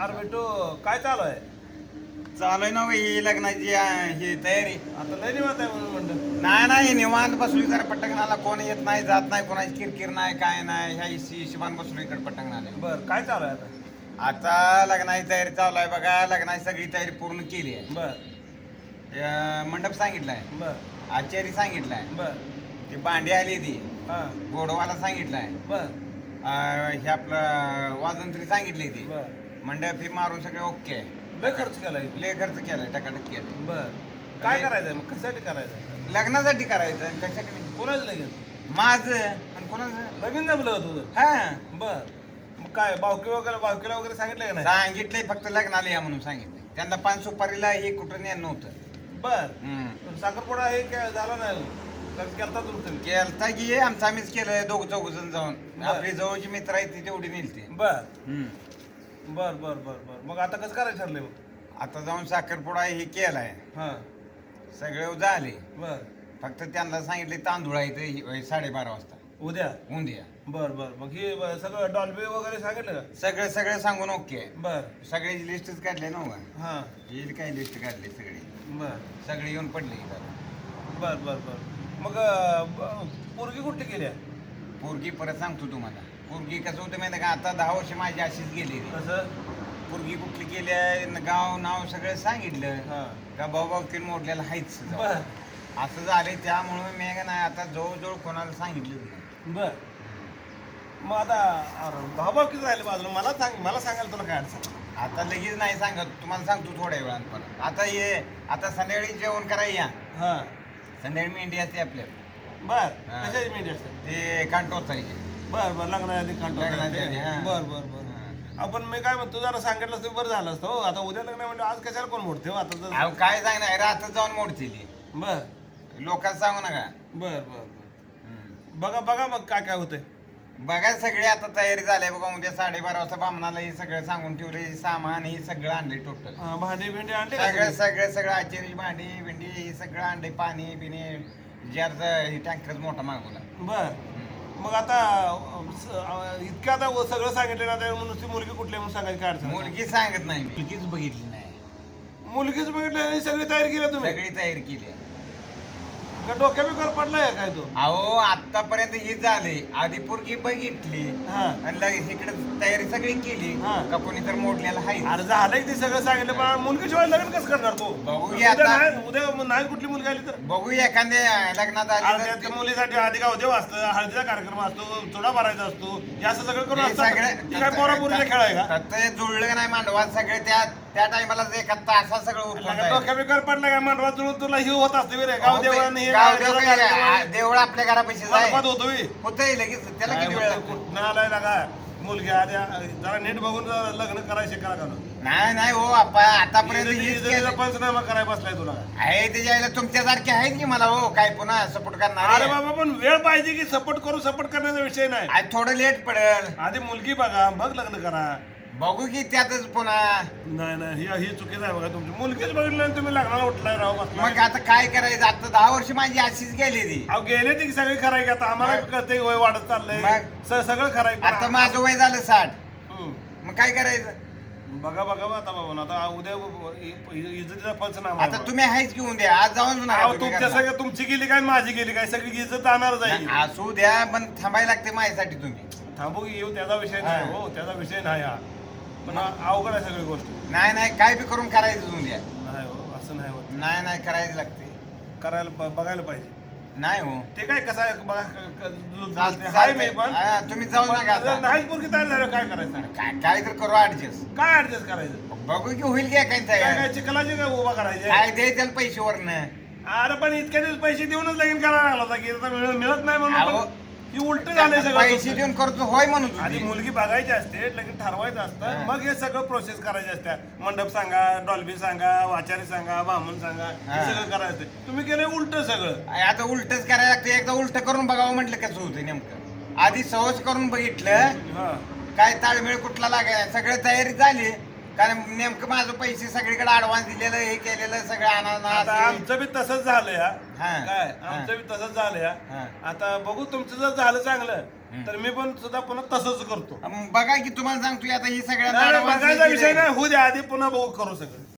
अरे बेटू काय चालू आहे चालू आहे ना ही लग्नाची आ, ही तयारी. आता लय निवांत आहे म्हणून म्हणलं. नाही नाही निवांत बसली जरा पटकनाला कोण येत नाही जात नाही कोणाची किरकिर नाही काय नाही ह्या हिशी हिशोबान बसलो इकडे पटकनाला बर काय चालू आहे आता? आता लग्नाची तयारी चालू आहे बघा लग्नाची सगळी तयारी पूर्ण केली आहे. बर. अं, मंडप सांगितलाय. बर. आचारी सांगितलाय. बर. ती भांडी आली ती. हा. गोडवाला सांगितलाय. बर. अं, हे आपलं वाजंत्री सांगितली ती. बर. मंडप ही मारून सगळे ओके लय खर्च केलाय. लय खर्च केलाय टकाटक केलं बर. काय करायचंय? मग कशासाठी करायचं लग्नासाठी करायचं आणि म्हणजे? कोणाचं लगीन माझं आणि कोणाचं? लगीन जमलं होतं तुझं? हा. बर. मग काय बावकी वगैरे बावकीला वगैरे सांगितलं का नाही? सांगितलंय फक्त लग्नाला या म्हणून सांगितलंय. त्यांना पान सुपारीला हे कुठं नेलं नव्हतं. बर. हम्म. साखरपुडा हे काय झाला नाही. खर्च केलता तुमचं केलता की हे आमचं आम्हीच केलं दोघ चौघ जण जाऊन. बरं. आपली जवळची मित्र आहे ती तेवढी नेलते. बर. हम्म. बर बर बर बर. मग आता कसं करायचं ठरलंय मग? आता जाऊन साखरपुडा हे केलाय. हा. सगळे झाले. बर. फक्त त्यांना सांगितले तांदूळ आहे ते हे साडेबारा वाजता. उद्या? उद्या. बर बर. मग हे ब- सगळं डॉल्बी वगैरे सांगितलं का? सगळं सगळं सांगून ओके. बर. सगळ्याची लिस्टच काढली ना उगा. हा. येईल काय लिस्ट काढली सगळी? बर. सगळे येऊन पडले इथं. बर बर बर. मग अं, ब- पोरगी कुठली केली आहे पोरगी परत सांगतो तुम्हाला. पोरगी कसं होतं माहिती का? आता दहा वर्ष माझी अशीच गेली कसं? पोरगी कुठली केली आहे? न गाव नाव सगळं सांगितलं. हा. का भाऊ तीन मोडलेलं आहेच बर. असं झालंय त्यामुळे मी का नाही आता जवळजवळ कोणाला सांगितलं नाही. बर. मग आता अरे किती राहिले बाजूला? मला सांग मला सांगायला तुला काय अडचण? आता लगेच नाही सांगत. तुम्हाला सांगतो थोड्या वेळात परत आता ये आता संध्याकाळी जेवण करायला या. हा. संध्याकाळी मेंढी असते आपल्या. बर. हा. कशाची मेंढी असते? ते कांटोचायचे बर बर लग्नाआधी लग्नाच्या आधी, हा. बर बर बर. आपण मी काय म्हणतो जरा सांगितलं असतं बरं झालं असतं हो. आता उद्या लग्न आहे म्हणजे आज कशाला कोण मोडते हो? आता जर अहो काय सांगणार रात्र जाऊन मोडतील बर. लोकांना सांगू नका. बर बर हम्म. बघा बघा मग काय काय होतंय. बघा सगळे आता तयारी झाली बघा उद्या साडेबारा वाजता बामणाला हे सगळं सांगून ठेवले सामान हे सगळं आणले टोटल हा, भांडी भिंडी आणली का सगळं सगळी? सगळं सगळं आचेरी भांडी भिंडी हे सगळं आणले पाणी बिणी जरचा हे टँकरच मोठा मागवला. बर. मग आता इतकं आता सगळं सांगितलं ना त्यामुळे नुसती मुलगी कुठली म्हणून सांगायची काय अडचण? मुलगी सांगत नाही मुलगीच बघितली नाही. मुलगीच बघितलं आणि सगळी तयारी केली तुम्ही? सगळी तयारी केली. का डोक्या बिकर पडलाय काय तो? अहो आतापर्यंत हे झाले. आधी पोरगी बघितली. हा. आणि लगेच इकडे तयारी सगळी केली. हा. का कोणी तर मोडलेला आहे? अरे झालंय ते सगळं सांगितलं पण मुलगी शिवाय लग्न कसं करणार तो? बघूया उद्या आता. नाही उद्या मग नाही कुठली मुलगी आली तर. बघूया एखाद्या लग्नात आली मुलीसाठी आधी गावदेव असतं हळदीचा कार्यक्रम असतो चुडा भरायचा असतो हे असं सगळं करून हे सगळं- ती काय पोरा पोरीचा खेळ आहे का? ते जुळलं नाही मांडवात सगळे त्या त्या टायमाला एका तासा सगळं उठलं लगा डोक्या बिकर पडला काय जुळून तुला ही होत असते काय कार्यक्रम आ, आहे. देवळ आपल्या घरापाशी मंडपात होतो. होतंय लगेच. त्याला किती वेळ लागतो? कुठनं आलाय ना काय? मुलगी आल्या जरा नीट बघून जरा लग्न करायचे करा का नाही नाही हो आतापर्यंत हीच केलं. पंचनामा करायला बसलाय तुला. आहे तुमच्यासारखे आहेत की मला हो? काय पुन्हा सपोर्ट अरे करणार बाबा पण वेळ पाहिजे की सपोर्ट करू सपोर्ट करण्याचा विषय नाही. थोडं लेट पडेल. आधी मुलगी बघा मग लग्न करा. बघू की त्यातच पुन्हा नाही नाही ही ही चुकीचं आहे बघा तुमची मुलगीच बघितलं आणि तुम्ही लग्नाला उठलाय राव मग. आता काय करायचं आता दहा वर्ष माझी अशीच गेली ती अहो गेले ती सगळी खराय आता आम्हाला? कळते वय वाढत चाललंय मग? स- सगळं खराय आता माझं वय झालं साठ. मग काय करायचं बघा बघा बा आता बाबा आता उद्या इ- इ- इज्जतीचा पंचनामा आहे आता. तुम्ही आहेच घेऊन द्या आज जाऊन नका अहो, तुम्ही तुमच्या घरला. सगळं तुमची गेली काय माझी गेली काय सगळी इज्जत जाणार जाईल नाही, असू द्या पण थांबायला लागते माझ्यासाठी तुम्ही थांबू की येऊ त्याचा विषय नाही हा. हो त्याचा विषय नाही हा पण अवघड आहे सगळी गोष्ट. नाही नाही काय बी करून करायचं तुम्ही द्या. नाही हो असं नाही होत. नाही नाही करायचं लागते. करायला ब- बघायला पाहिजे. नाही हो. ते काय कसं आहे बघा क- क-. हाय मी. पण. हा, तुम्ही जाऊ नका जर आता. पोरगी तयार झाल्यावर काय करायचं? काय काय तर करू ऍडजस्ट काय ऍडजस्ट करायचं? बघू की होईल काय काय काय काय चिखलाचे काय उभा करायचे? काय द्यायचं पैसे वरनं. अरे पण इतक्या दिवस पैसे देऊनच लगीन करायला लागला होता की आता मिळ- मिळत नाही म्हणून अहो, पण ही उलट झालंय सगळं पैसे तुमचं. देऊन करतो होय म्हणून आधी तुम्ही. मुलगी बघायची असते लगेच ठरवायचं असतं. मग हे सगळं प्रोसेस करायचे असत्या मंडप सांगा डॉल्बी सांगा वाचारी सांगा बामण सांगा हे हा. सगळं करायचं असते. तुम्ही केलंय उलट सगळं आता उलटच करायला लागतं एकदा उलट करून बघावं म्हटलं कसं होतं नेमकं आधी सहज करून बघितलं हा काय ताळमेळ कुठला लागाय सगळं तयारी झाली कारण नेमकं माझं पैसे सगळीकडे ऍडव्हान्स दिलेलं हे केलेलं सगळं आता अनानास आमचं बी तसंच झालं या हा. काय हा. आमचं बी तसंच झालं या हा. आता बघू तुमचं जर झालं चांगलं तर मी पण सुद्धा पुन्हा तसंच करतो बघा की तुम्हाला सांगतोय आता ही सगळ्यांना नाही, नाही, advance बघायचा विषय आहे. नाही होऊ द्या आधी पुन्हा बघू करू सगळं